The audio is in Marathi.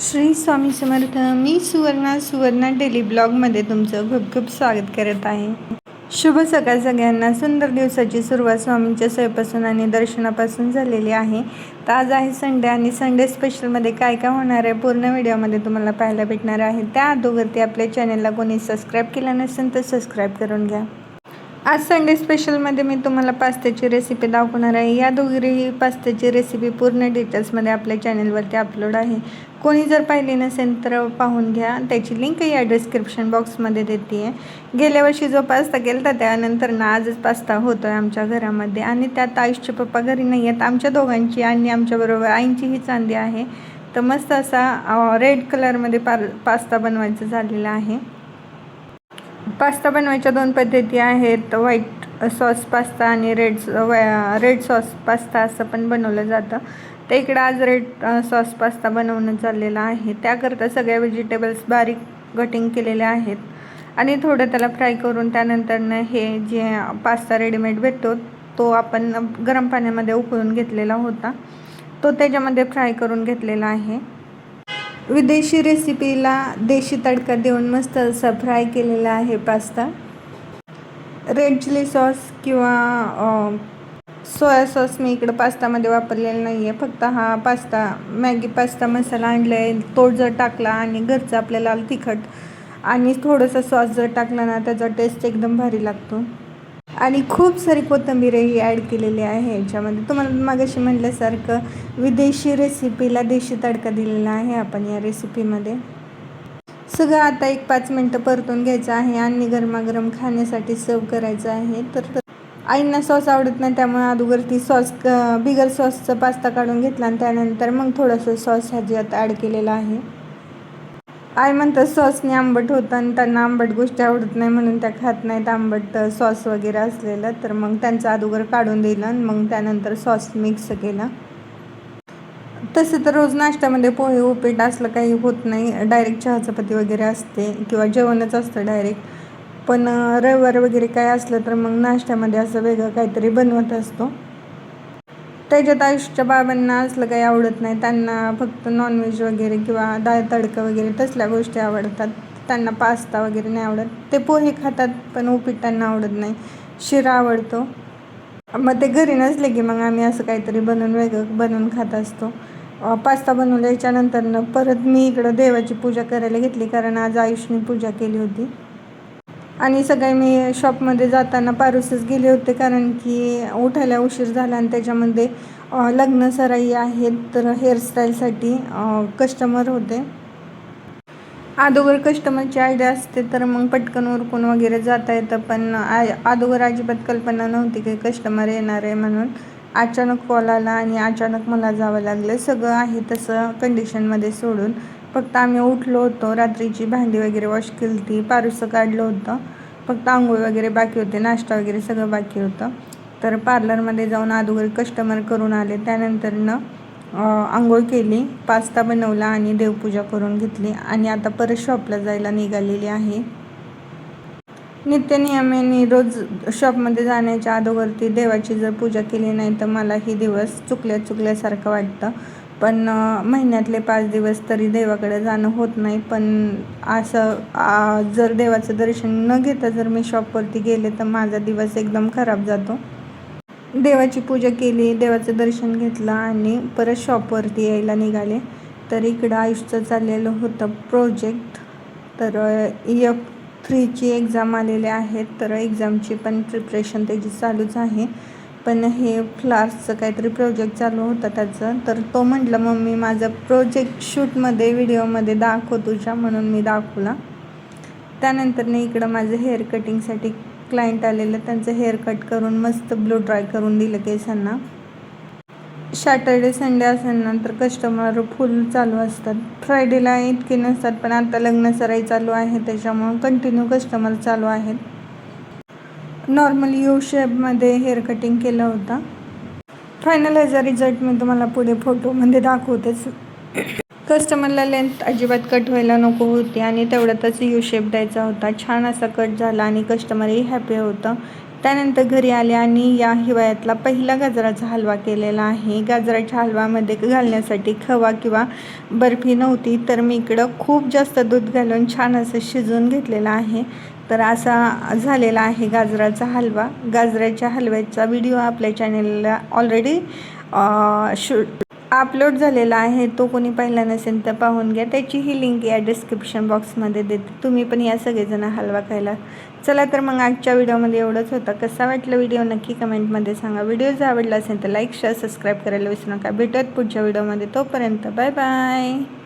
श्री स्वामी समर्थ मी सुवर्णा सुवर्णा डेली ब्लॉगमध्ये तुमचं खूप खूप स्वागत करत आहे. शुभ सकाळ सगळ्यांना. सुंदर दिवसाची सुरुवात स्वामींच्या सोयीपासून आणि दर्शनापासून झालेली आहे. तर आज आहे संडे आणि संडे स्पेशलमध्ये काय काय होणार आहे पूर्ण व्हिडिओमध्ये तुम्हाला पाहायला भेटणार आहे. त्या अगोदरती आपल्या चॅनलला कोणी सबस्क्राईब केलं नसेल तर सबस्क्राईब करून घ्या. आज संडे स्पेशलमध्ये मी तुम्हाला पास्त्याची रेसिपी दाखवणार आहे. या दोघीही पास्त्याची रेसिपी पूर्ण डिटेल्समध्ये आपल्या चॅनलवरती अपलोड आहे. कोणी जर पाहिली नसेल तर पाहून घ्या. त्याची लिंक या डिस्क्रिप्शन बॉक्समध्ये देते आहे. गेल्या वर्षी जो पास्ता केला होता त्यानंतर ना आजच पास्ता होतो आहे आमच्या घरामध्ये. आणि त्यात आयुषचे पप्पा घरी नाही आहेत. आमच्या दोघांची आणि आमच्याबरोबर आईंचीही चांदी आहे. तर मस्त असा रेड कलरमध्ये पार पास्ता बनवायचा झालेला आहे. पास्ता बनवायच्या दोन पद्धती आहेत. व्हाईट सॉस पास्ता आणि रेड रेड सॉस पास्ता असं पण बनवलं जातं. तर इकडं आज रेड सॉस पास्ता बनवणं चाललेलं आहे. त्याकरता सगळ्या व्हेजिटेबल्स बारीक कटिंग केलेल्या आहेत. आणि थोडं त्याला फ्राय करून त्यानंतरनं हे जे पास्ता रेडीमेड भेटतो तो आपण गरम पाण्यामध्ये उकळून घेतलेला होता. तो त्याच्यामध्ये फ्राय करून घेतलेला आहे. विदेशी रेसिपीला देशी तडका देऊन मस्त असा फ्राय केलेला आहे पास्ता. रेड चिली सॉस किंवा सोया सॉस मी इकडं पास्तामध्ये वापरलेला नाही आहे फक्त हा पास्ता मॅगी पास्ता मसाला आणला आहे तो जर टाकला आणि घरचं आपल्याला तिखट आणि थोडंसं सॉस जर टाकला ना त्याचा टेस्ट एकदम भारी लागतो. आणि खूप सारी कोथंबीरही ॲड केलेली आहे याच्यामध्ये. तुम्हाला मागाशी म्हटल्यासारखं विदेशी रेसिपीला देशी तडका दिलेला आहे आपण या रेसिपीमध्ये सगळं आता एक पाच मिनटं परतून घ्यायचं आहे. आणि गरमागरम खाण्यासाठी सर्व करायचं आहे. तर आईंना सॉस आवडत नाही त्यामुळे अगोदर ती सॉस बिगर सॉसचा पास्ता काढून घेतला आणि त्यानंतर मग थोडंसं सॉस ह्याच्यात ॲड केलेला आहे. आई म्हणतात सॉसने आंबट होतं आणि त्यांना आंबट गोष्टी आवडत नाही म्हणून त्या खात नाहीत आंबट सॉस वगैरे असलेलं. तर मग त्यांचं अगोदर काढून दिलं आणि मग त्यानंतर सॉस मिक्स केला. तसं तर रोज नाश्त्यामध्ये पोहे उपीट असलं काही होत नाही. डायरेक्ट चहा वगैरे असते किंवा जेवणच असतं डायरेक्ट. पण रविवार वगैरे काय असलं तर मग नाश्त्यामध्ये असं वेगळं काहीतरी बनवत असतो. त्याच्यात आयुष्याच्या बाबांना असलं काही आवडत नाही. त्यांना फक्त नॉनव्हेज वगैरे किंवा डाळ तडकं वगैरे तसल्या गोष्टी आवडतात. त्यांना पास्ता वगैरे नाही आवडत. ते पोहे खातात पण उपीट त्यांना आवडत नाही. शिरा आवडतो. मग ते घरी नसले की मग आम्ही असं काहीतरी बनवून वेगळं बनवून खात असतो. पास्ता बनवल्याच्यानंतरनं परत मी इकडं देवाची पूजा करायला घेतली. कारण आज आयुषने पूजा केली होती. आणि सगळे मी शॉपमध्ये जाताना पारुसच गेले होते कारण की उठायला उशीर झाला आणि त्याच्यामध्ये लग्न सराई आहेत तर हेअरस्टाईलसाठी कस्टमर होते. अगोदर कस्टमरची आयडिया असते तर मग पटकन उरकून वगैरे जाता येतं पण आय अगोदर अजिबात कल्पना नव्हती की कस्टमर येणार आहे म्हणून. अचानक कॉल आला आणि अचानक मला जावं लागलं. सगळं आहे तसं कंडिशनमध्ये सोडून. फक्त आम्ही उठलो होतो रात्रीची भांडी वगैरे वॉश केली ती पारुसं काढलं होतं. फक्त आंघोळ वगैरे बाकी होते नाश्ता वगैरे सगळं बाकी होतं. तर पार्लरमध्ये जाऊन अगोदर कस्टमर करून आले त्यानंतरनं आंघोळ केली पास्ता बनवला आणि देवपूजा करून घेतली आणि आता परत शॉपला जायला निघालेली आहे. नित्यनियमेने रोज शॉपमध्ये जाण्याच्या अगोदरती देवाची जर पूजा केली नाही तर मला ही दिवस चुकल्या चुकल्यासारखं वाटतं. पण महिन्यातले पाच दिवस तरी देवाकडे जाणं होत नाही. पण असं जर देवाचं दर्शन न घेता जर मी शॉपवरती गेले तर माझा दिवस एकदम खराब जातो. देवाची पूजा केली देवाचं दर्शन घेतलं आणि परत शॉपवरती यायला निघाले. तर इकडं आयुष्यचं चाललेलं होतं प्रोजेक्ट तर एफ थ्रीची एक्झाम आलेले आहेत तर एक्झामची पण प्रिपरेशन त्याची चालूच आहे. पण हे फ्लार्सचं काहीतरी प्रोजेक्ट चालू होता त्याचं. तर तो म्हटलं मम्मी माझं प्रोजेक्ट शूटमध्ये व्हिडिओमध्ये दाखव तुझ्या म्हणून मी दाखवला. त्यानंतर इकडं माझं हेअर कटिंगसाठी क्लायंट आलेलं. त्यांचं हेअर कट करून मस्त ब्लू ड्राय करून दिलं केसांना. सॅटर्डे संडे असताना तर कस्टमर फुल चालू असतात. फ्रायडेला इतके नसतात पण आता लग्न सराई चालू आहे त्याच्यामुळं कंटिन्यू कस्टमर चालू आहेत. नॉर्मल यू शेपमध्ये हेअर कटिंग केलं होतं. फायनल ह्याचा रिझल्ट मी तुम्हाला पुढे फोटोमध्ये दाखवतेच. कस्टमरला लेंथ अजिबात कट व्हायला नको होती आणि तेवढ्यातच यू शेप द्यायचा होता. छान असा कट झाला आणि कस्टमरही हॅपी होतं. त्यानंतर घरी आले आणि या हिवाळ्यातला पहिला गाजराचा हलवा केलेला आहे. गाजराच्या हलवामध्ये घालण्यासाठी खवा किंवा बर्फी नव्हती तर मी इकडं खूप जास्त दूध घालून छान असं शिजवून घेतलेलं आहे. तर असा झालेला आहे गाजराचा हलवा. गाजराच्या हलव्याचा व्हिडिओ आपल्या चॅनेलला ऑलरेडी शू अपलोड झालेला आहे तो कोणी पाहिला नसेल तर पाहून घ्या. त्याची ही लिंक या डिस्क्रिप्शन बॉक्समध्ये देते. तुम्ही पण या सगळेजण हलवा खायला. चला तर मग आजच्या व्हिडिओमध्ये एवढंच होतं. कसा वाटलं व्हिडिओ नक्की कमेंटमध्ये सांगा. व्हिडिओ जर आवडला असेल तर लाईक शेअर सबस्क्राईब करायला विसरू नका. भेटत पुढच्या व्हिडिओमध्ये. तोपर्यंत बाय बाय